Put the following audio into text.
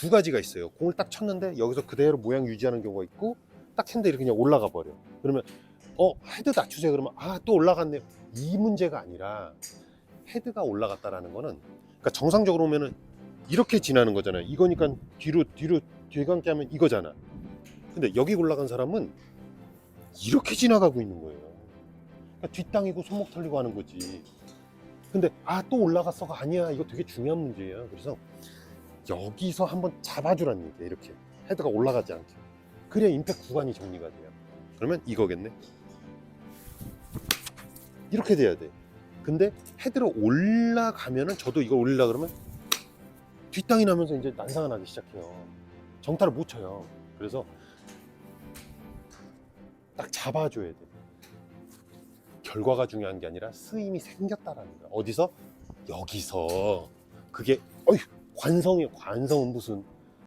두 가지가 있어요. 공을 딱 쳤는데 여기서 그대로 모양 유지하는 경우가 있고 딱 이렇게 그냥 올라가 버려. 그러면 어 헤드 낮추세요. 그러면 아 또 올라갔네요. 이 문제가 아니라 헤드가 올라갔다라는 거는 그러니까 정상적으로 보면은 이렇게 지나는 거잖아요. 이거니까 뒤로 뒤로 뒤감게 하면 이거잖아. 근데 여기 올라간 사람은 이렇게 지나가고 있는 거예요. 그러니까 뒷땅이고 손목 털리고 하는 거지. 근데 아 또 올라갔어가 아니야. 이거 되게 중요한 문제예요. 그래서 여기서 한번 잡아주라는 얘기야. 이렇게 헤드가 올라가지 않게. 그래야 임팩트 구간이 정리가 돼요. 그러면 이거겠네. 이렇게 돼야 돼. 근데 헤드로 올라가면은 저도 이걸 올리려 그러면 뒷땅이 나면서 이제 난사가 나기 시작해요. 정타를 못 쳐요. 그래서 딱 잡아줘야 돼. 결과가 중요한 게 아니라 스임이 생겼다라는 거야. 어디서? 여기서. 그게 어휴 관성이 관성은 무슨